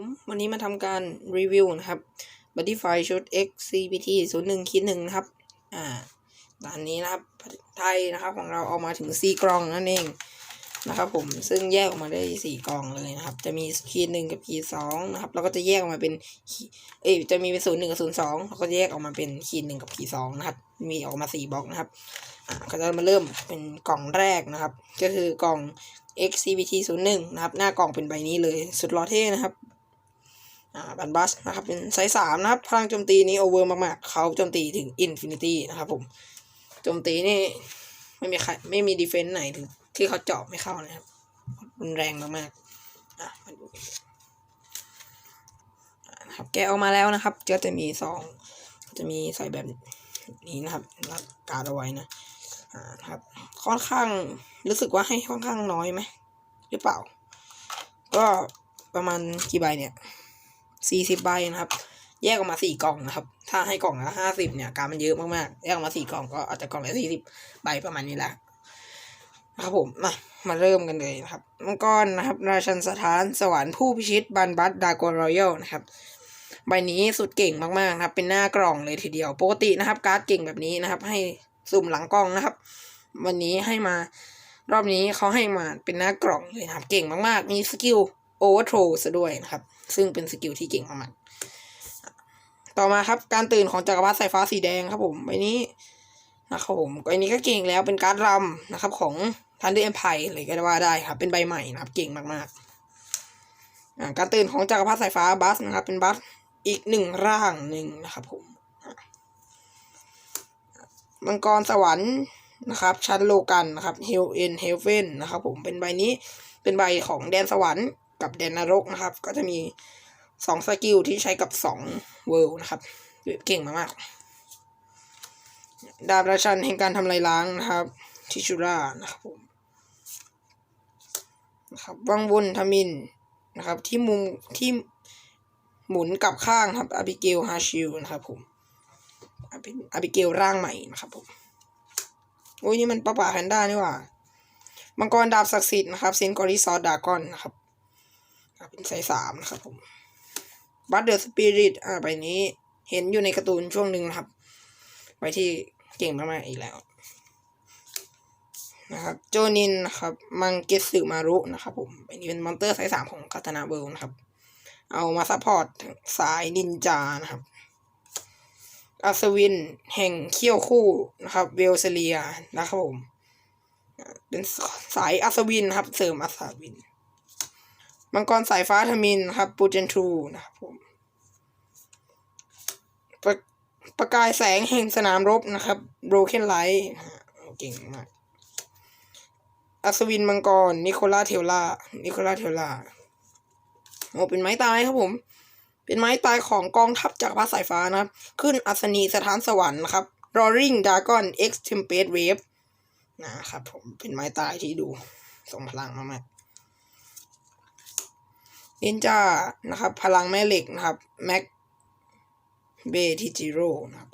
ผมวันนี้มาทำการรีวิวนะครับ Buddyfy ชุด XCPT 0 1คิดหนึ่งนะครับ อ่าด่านนี้นะครับไทยนะครับของเราเอามาถึง 4 กล่องนั่นเองนะครับผมซึ่งแยกออกมาได้ 4 กล่องเลยนะครับ จะมีคีย์หนึ่งกับคีย์สองนะครับแล้วก็จะแยกออกมาเป็นเอ้ยจะมีเป็นศูนย์หนึ่งกับศูนย์สองแล้วก็แยกออกมาเป็นคีย์หนึ่งกับคีย์สองนะครับ มีออกมาสี่บล็อกนะครับอ่าก็จะมาเริ่มเป็นกล่องแรกนะครับ ก็คือกล่อง XCBT 0 1นะครับ หน้ากล่องเป็นใบนี้เลย สุดลอเท่นะครับ บันบัสนะครับเป็นไซส์สามนะครับพลังโจมตีนี้โอเวอร์มากๆ เขาโจมตีถึงอินฟินิตี้นะครับผมโจมตีนี่ไม่มีใครไม่มีดีเฟนต์ไหนถึงที่เขาเจาะไม่เข้านะครับรุนแรงมากๆอะมาดูนะครับแกะออกมาแล้วนะครับก็จะมีซองจะมีใส่แบบนี้นะครับรัดการเอาไว้นะอ่าครับค่อนข้างรู้สึกว่าให้ค่อนข้างน้อยไหมหรือเปล่า ก็ประมาณกี่ใบเนี่ย สี่สิบใบนะครับ แยกออกมาสี่กล่องนะครับ ถ้าให้กล่องละห้าสิบเนี่ยการมันเยอะมากๆ แยกออกมาสี่กล่องก็อาจจะกล่องละสี่สิบใบประมาณนี้แหละนะครับผมมามาเริ่มกันเลยนะครับมังกรนะครับ ราชันสถานสวรรค์ผู้พิชิตบันบัตดากอนรอยัลนะครับใบนี้สุดเก่งมากๆนะครับ เป็นหน้ากล่องเลยทีเดียวปกตินะครับ การ์ดเก่งแบบนี้นะครับ ให้สุ่มหลังกล้องนะครับ วันนี้ให้มารอบนี้เขาให้มาเป็นหน้ากล่องเลยนะครับ เก่งมากๆ มีสกิล โอเวอร์โทรซะด้วยนะครับ ซึ่งเป็นสกิลที่เก่งมากๆต่อมาครับการตื่นของจักรพรรดิสายฟ้าสีแดงครับผมใบนี้นะครับผมใบนี้ก็เก่งแล้วเป็นการ์ดรำนะครับของทันเดอร์เอ็มไพร์เลยก็ว่าได้ครับ เป็นใบใหม่นะครับ เก่งมากๆอ่าการตื่นของจักรพรรดิสายฟ้าบัสนะครับ เป็นบัสอีกหนึ่งร่างหนึ่งนะครับผมมังกรสวรรค์นะครับ ชั้นโลกันนะครับ Hell in Heaven นะครับผมเป็นใบนี้เป็นใบของแดนสวรรค์ กับแดนนรกนะครับ ก็จะมีสองสกิลที่ใช้กับสองเวิลด์นะครับ เก่งมากๆ ดาบราชันแห่งการทำลายล้างนะครับ ทิชูรานะครับผมนะครับวังวนทมินนะครับ ที่มุมที่หมุนกลับข้างครับอาบิเกลฮาชิลนะครับผมอาบิเกลร่างใหม่นะครับผมโอ้ยนี่มันป้าป่าแพนด้านี่หว่ามังกรดาบศักดิ์สิทธิ์นะครับเซนกอริซอดากอนนะครับ เป็นไซส์สามนะครับผมบัตเดอร์สปิริตอ่าใบนี้เห็นอยู่ในการ์ตูนช่วงหนึ่งนะครับใบที่เก่งมากๆอีกแล้ว นะครับ โจนินนะครับ มังเกสึมารุนะครับผมใบนี้เป็นมอนเตอร์ไซส์สามของคาตานาเบิลนะครับ เอามาซัพพอร์ตสายนินจานะครับอัศวินแห่งเขี้ยวคู่นะครับ เวลเซเลียนะครับผม เป็นสายอัศวินนะครับ เสริมอัศวิน มังกรสายฟ้าทมินครับปูเจนทรูนะครับผมประประกายแสงแห่งสนามรบนะครับโบรเคนไลท์เก่งมากอัศวินมังกร นิโคล่าเทลล่านิโคล่าเทลล่าโอ้เป็นไม้ตายครับผม เป็นไม้ตายของกองทัพจากรพรรดิสายฟ้านะครับ ขึ้นอัศนีสถานสวรรค์นะครับ Roaring Dragon X Tempest Wave นะครับผมเป็นไม้ตายที่ดูทรงพลังมากๆ นินจานะครับ พลังแม่เหล็กนะครับ แม็กเบทิจิโร่นะครับ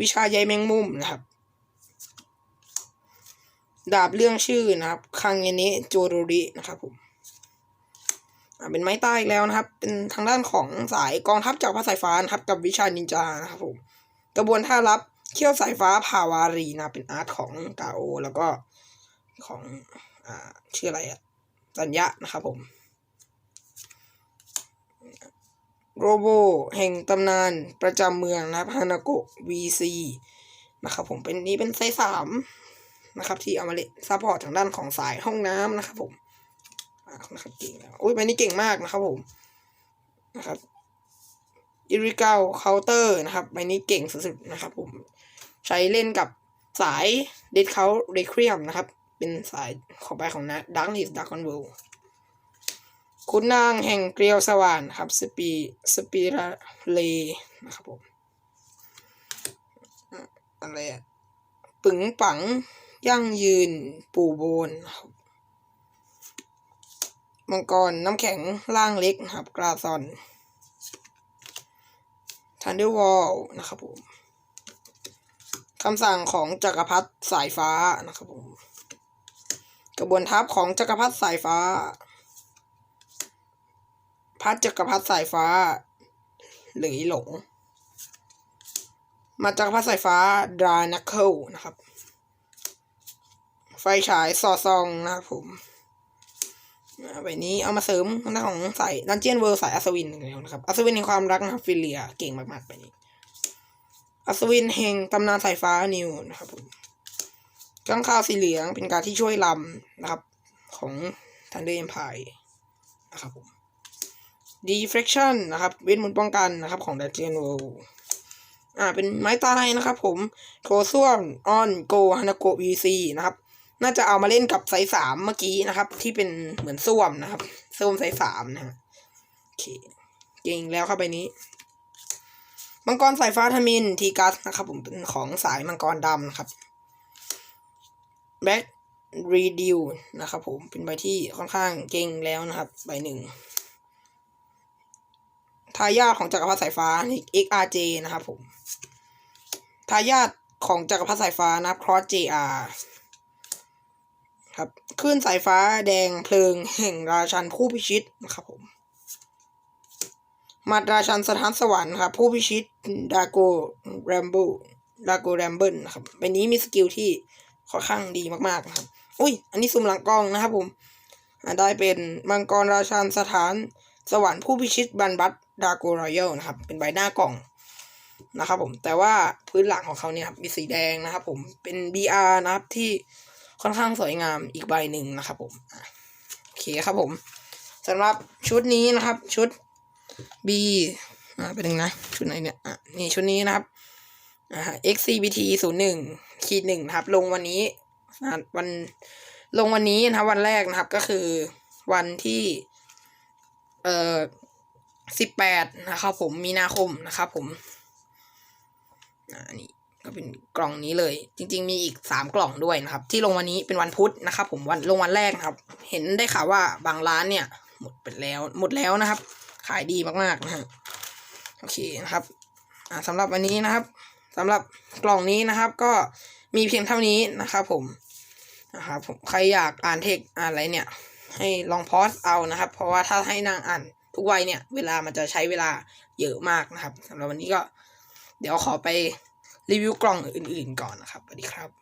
วิชาใยแมงมุมนะครับ ดาบเรื่องชื่อนะครับ คังเยเนะโจโรรินะครับผมเป็นไม้ใต้แล้วนะครับ เป็นทางด้านของสายกองทัพจากพระสายฟ้านะครับ กับวิชานินจานะครับผม กระบวนท่ารับเขี้ยวสายฟ้าภาวารีนะ เป็นอาร์ตของกาโอ แล้วก็ของ อ่า ชื่ออะไรอะ สัญญะนะครับผมโรโบแห่งตำนานประจำเมืองนะครับฮานาโกะ VC นะครับผมเป็นนี้เป็นไซส์สามนะครับ ที่เอามาเล่นซัพพอร์ตทางด้านของสายห้องน้ำนะครับผมนะครับเก่งแล้วอุ้ยใบนี้เก่งมากนะครับผมนะครับอิริเกลเคาน์เตอร์นะครับใบนี้เก่งสุดๆนะครับผม ใช้เล่นกับสายเดดเขาเรครียมนะครับ เป็นสายของไปของนะดักนิสดักคอนเวลคุณนางแห่งเกลียวสว่านครับสปีสปีราเลนะครับผมอะไรอะปึงปังยั่งยืนปูโบนมังกรน้ำแข็งล่างเล็กครับกราซอนทันเดอร์วอลนะครับผมคำสั่งของจักรพรรดิสายฟ้านะครับผม กระบวนทัพของจักรพรรดิสายฟ้า พัดจักรพรรดิสายฟ้า หรือหลง มาจักรพรรดิสายฟ้าดรานักเคิลนะครับ ไฟฉายสอดซองนะครับผมอ่าใบนี้เอามาเสริมทางด้านของสายดันเจียนเวิร์สายอัศวินอีกแล้วนะครับอัศวินในความรักนะครับฟิเลียเก่งมากๆไปนี้อัศวินแห่งตำนานสายฟ้านิวนะครับผม ก้างข้าวสีเหลืองเป็นการที่ช่วยลำนะครับ ของทันเดอร์เอ็มพายนะครับผม deflection นะครับเวทมนต์ป้องกันนะครับของดันเจียนเวิร์อ่าเป็นไม้ตายนะครับผมโทส้วมออนโกฮานาโกวีซีนะครับ น่าจะเอามาเล่นกับไซส์สามเมื่อกี้นะครับ ที่เป็นเหมือนส้วมนะครับส้วมไซส์สามนะฮะโอเคเก่งแล้วเข้าไปนี้มังกรสายฟ้าทมินทีกัสนะครับผมเป็นของสายมังกรดำนะครับ แบ็กรีดิวนะครับผมเป็นใบที่ค่อนข้างเก่งแล้วนะครับ ใบหนึ่งทายาทของจักรพรรดิสายฟ้า XRJ นะครับผมทายาทของจักรพรรดิสายฟ้านะครับ Cross JR ครับคลื่นสายฟ้าแดงเพลิงแห่งราชันผู้พิชิตนะครับผมมาดราชันสถานสวรรค์ครับผู้พิชิตดาโกแรมเบิลดาโกแรมเบิลนะครับใบนี้มีสกิลที่ ค่อนข้างดีมากๆนะครับ อุ้ย อันนี้ซุ่มหลังกล้องนะครับผมได้เป็นมังกรราชันสถาน สวรรค์ผู้พิชิตบันบัตดาโกรอยัลนะครับ เป็นใบหน้ากล่องนะครับผม แต่ว่าพื้นหลังของเขาเนี่ยครับมีสีแดงนะครับผมเป็น BR นะครับที่ค่อนข้างสวยงามอีกใบหนึ่งนะครับผมโอเคครับผมสำหรับชุดนี้นะครับ ชุด B อ่าเป็นหนึ่งนะ ชุดไหนเนี่ยอะนี่ชุดนี้นะครับอ่า XCBT ศูนย์หนึ่ง ขีดหนึ่งนะครับ ลงวันนี้อ่าวันลงวันนี้นะครับ วันแรกนะครับก็คือวันที่เอ่อสิบแปดนะครับผมมีนาคมนะครับผมนี่ก็เป็นกล่องนี้เลย จริง ๆ มีอีกสามกล่องด้วยนะครับ ที่ลงวันนี้เป็นวันพุธนะครับ ผมวันลงวันแรกนะครับ เห็นได้ข่าวว่าบางร้านเนี่ย หมดไปแล้ว หมดแล้วนะครับ ขายดีมากๆนะฮะโอเคนะครับสำหรับวันนี้นะครับ สำหรับกล่องนี้นะครับก็มีเพียงเท่านี้นะครับผมนะครับผมใครอยากอ่านเทคอ่านอะไรเนี่ย ให้ลองพอสเอานะครับ เพราะว่าถ้าให้นางอ่านทุกวัยเนี่ย เวลามันจะใช้เวลาเยอะมากนะครับสำหรับวันนี้ก็ เดี๋ยวขอไปรีวิวกล่องอื่น ๆ ก่อนนะครับสวัสดีครับ